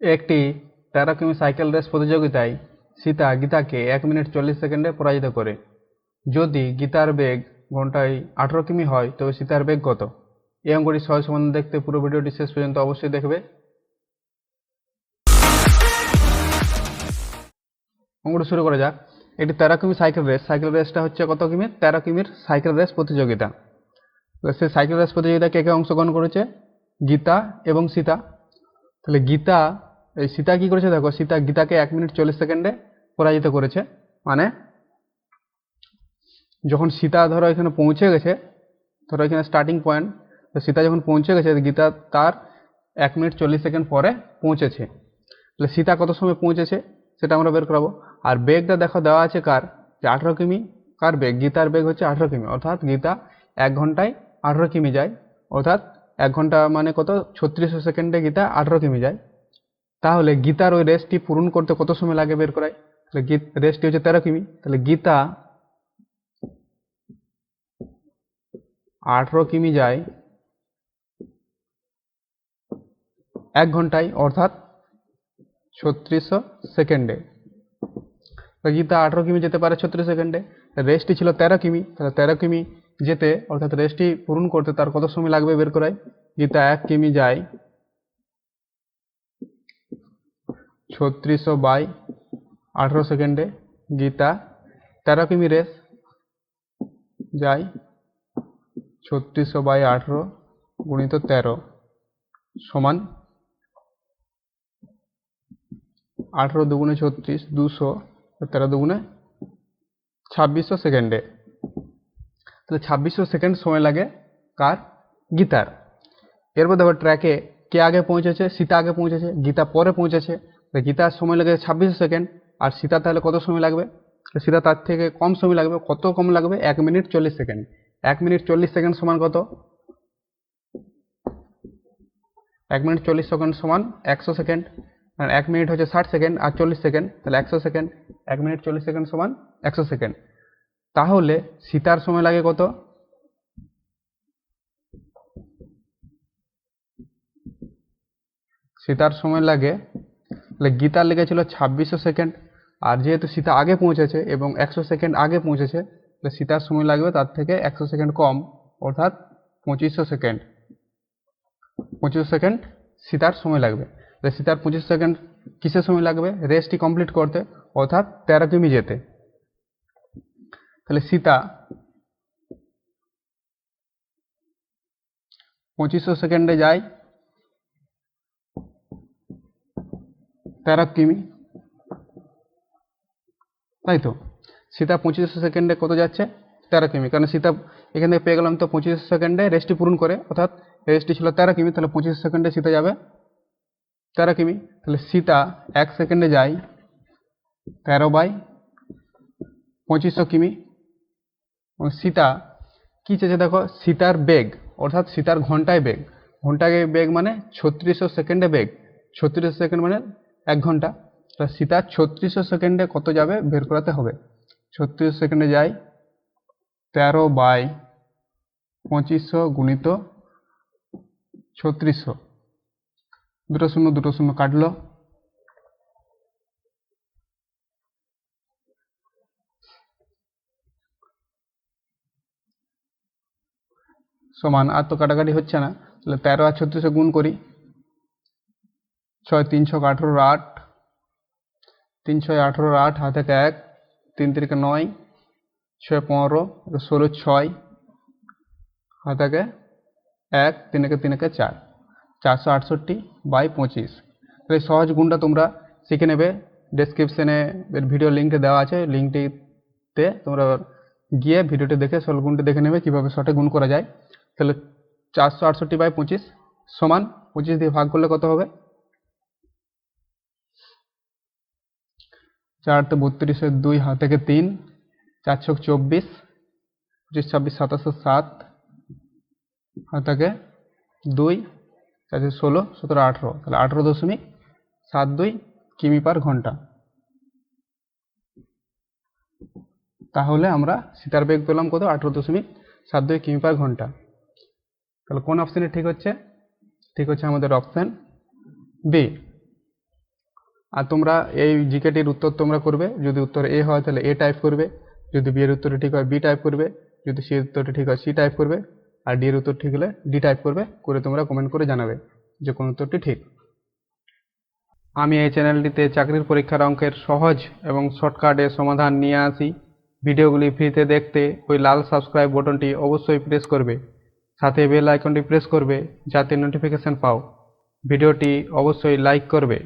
একটি তেরো কিমি সাইকেল রেস প্রতিযোগিতায় সীতা গীতাকে এক মিনিট চল্লিশ সেকেন্ডে পরাজিত করে। যদি গীতার বেগ ঘন্টায় আঠেরো কিমি হয়, তবে সীতার বেগ কত? এই অঙ্কটি সহজ সম্বন্ধে দেখতে পুরো ভিডিওটি শেষ পর্যন্ত অবশ্যই দেখবে। অঙ্কটি শুরু করা যাক। একটি তেরো কিমি সাইকেল রেস। সাইকেল রেসটা হচ্ছে কত কিমির তেরো কিমির সাইকেল রেস প্রতিযোগিতা। সেই সাইকেল রেস প্রতিযোগিতায় কে কে অংশগ্রহণ করেছে? গীতা এবং সীতা। তাহলে গীতা এই সীতা কি করেছে দেখো, সীতা গীতাকে এক মিনিট চল্লিশ সেকেন্ডে পরাজিত করেছে। মানে যখন সীতা ধরো এখানে পৌঁছে গেছে, ধরো এখানে স্টার্টিং পয়েন্ট তো সীতা যখন পৌঁছে গেছে, গীতা তার এক মিনিট চল্লিশ সেকেন্ড পরে পৌঁছেছে। তাহলে সীতা কত সময় পৌঁছেছে সেটা আমরা বের করাবো। আর বেগটা দেখো দেওয়া আছে কার? যে আঠেরো কিমি। কার বেগ? গীতার বেগ হচ্ছে আঠেরো কিমি। অর্থাৎ গীতা এক ঘন্টায় আঠেরো কিমি যায়। অর্থাৎ এক ঘণ্টা মানে কত? ছত্রিশশো সেকেন্ডে গীতা আঠেরো কিমি যায়। তাহলে গীতার ওই রেসটি পূরণ করতে কত সময় লাগে বের করায়? তাহলে গীত, রেসটি হচ্ছে তেরো কিমি। তাহলে গীতা আঠেরো কিমি যায় এক ঘন্টায়, অর্থাৎ ছত্রিশশো সেকেন্ডে। গীতা আঠেরো কিমি যেতে পারে ছত্রিশ সেকেন্ডে। রেসটি ছিল তেরো কিমি। তাহলে তেরো কিমি যেতে, অর্থাৎ রেসটি পূরণ করতে তার কত সময় লাগবে বের করায়? গীতা এক কিমি যায় ছত্রিশশো বাই আঠেরো সেকেন্ডে গীতা তেরো কিমি রেস যায় ছত্রিশশো বাই আঠেরো গুণিত তেরো সমান আঠেরো দুগুণে ছত্রিশ দুশো তেরো দুগুণে ছাব্বিশশো সেকেন্ডে। তাহলে ছাব্বিশশো সেকেন্ড সময় লাগে কার? গীতার। এরপর দেখো ট্র্যাকে কে আগে পৌঁছেছে, সীতা আগে পৌঁছেছে, গীতা পরে পৌঁছেছে গীতার সময় লাগে ছাব্বিশশো সেকেন্ড, আর সীতা তাহলে কত সময় লাগবে? সীতা তার থেকে কম সময় লাগবে, কত কম লাগবে? এক মিনিট চল্লিশ সেকেন্ড। এক মিনিট চল্লিশ সেকেন্ড সমান কত? এক মিনিট চল্লিশ সেকেন্ড সমান একশো সেকেন্ড। আর এক মিনিট হচ্ছে ষাট সেকেন্ড, আর চল্লিশ সেকেন্ড, তাহলে একশো সেকেন্ড। এক মিনিট চল্লিশ সেকেন্ড সমান একশো সেকেন্ড। তাহলে সীতার সময় লাগে কত? সীতার সময় লাগে গীতার লেগেছিল ছাব্বিশশো সেকেন্ড, আর যেহেতু সীতা আগে পৌঁছেছে এবং একশো সেকেন্ড আগে পৌঁছেছে, তাহলে সীতার সময় লাগবে তার থেকে একশো সেকেন্ড কম, অর্থাৎ পঁচিশশো সেকেন্ড। পঁচিশশো সেকেন্ড সীতার সময় লাগবে। তাহলে সীতার পঁচিশ সেকেন্ড কিসের সময় লাগবে? রেসটি কমপ্লিট করতে, অর্থাৎ তেরো কিমি যেতে। তাহলে সীতা পঁচিশশো সেকেন্ডে যায় তেরো কিমি। তাই তো? সীতা পঁচিশশো সেকেন্ডে কত যাচ্ছে? তেরো কিমি। কারণ সীতা এখান থেকে পেয়ে গেলাম তো পঁচিশশো সেকেন্ডে রেস্টটি পূরণ করে। অর্থাৎ রেস্টটি ছিল তেরো কিমি, তাহলে পঁচিশশো সেকেন্ডে সীতা যাবে তেরো কিমি। তাহলে সীতা এক সেকেন্ডে যায় তেরো বাই পঁচিশশো কিমি। এবং সীতা কী চেয়েছে দেখো? সীতার বেগ। অর্থাৎ সীতার ঘন্টায় বেগ। ঘন্টায় বেগ মানে ছত্রিশশো সেকেন্ডে বেগ। ছত্রিশশো সেকেন্ড মানে এক ঘণ্টা। তা সীতার ছত্রিশশো সেকেন্ডে কত যাবে বের করাতে হবে? ছত্রিশ সেকেন্ডে যায় তেরো বাই পঁচিশশো গুণিত ছত্রিশশো। দুটো শূন্য দুটো শূন্য কাটলো। সমান, আর তো কাটাকাটি হচ্ছে না। তাহলে তেরো আর ছত্রিশে গুণ করি। ছয় তিন ছক আঠেরোর আট। তিন ছয় আঠেরোর আট, হাত থেকে এক। তিন তিরিকে নয়, ছয় পনেরো ষোলো ছয়। হাত থেকে এক, তিনেকে তিনেকে চার। চারশো আটষট্টি বাই পঁচিশ। তো এই সহজ গুণটা তোমরা শিখে নেবে। ডেসক্রিপশনে এর ভিডিও লিঙ্কটা দেওয়া আছে। লিঙ্কটিতে তোমরা গিয়ে ভিডিওটি দেখে, সরল গুণটি দেখে নেবে কীভাবে শর্টে গুণ করা যায়। তাহলে চারশো আটষট্টি বাই পঁচিশ সমান পঁচিশ দিয়ে ভাগ করলে কত হবে? চার তো বত্রিশের দুই হাত থেকে তিন, চার ছক চব্বিশ, পঁচিশ, ছাব্বিশ, সাতাশো, সাত হাত থেকে দুই, চার ষোলো, সতেরো, আঠেরো। তাহলে আঠেরো দশমিক সাত দুই কিমি পার ঘণ্টা। তাহলে আমরা সীতার বেগ পেলাম কত? আঠেরো দশমিক সাত দুই কিমি পার ঘণ্টা। তাহলে কোন অপশানে ঠিক হচ্ছে? ঠিক হচ্ছে আমাদের অপশান বি তোমরা এই জিকেটির উত্তর তোমরা করবে। যদি উত্তর এ হয়, তাহলে এ টাইপ করবে। যদি বি এর উত্তরটা ঠিক হয় বি টাইপ করবে। যদি সি উত্তরটা ঠিক হয় সি টাইপ করবে। আর ডি এর উত্তর ঠিক হলে ডি টাইপ করবে, করে তোমরা কমেন্ট করে জানাবে যে কোন উত্তরটি ঠিক। আমি এই চ্যানেলটিতে চাকরির পরীক্ষার অঙ্কের সহজ এবং শর্টকাটে সমাধান নিয়ে আসি। ভিডিওগুলি ফ্রিতে দেখতে ওই লাল সাবস্ক্রাইব বাটনটি অবশ্যই প্রেস করবে। সাথে বেল আইকনটি প্রেস করবে, যাতে নোটিফিকেশন পাও। ভিডিওটি অবশ্যই লাইক করবে।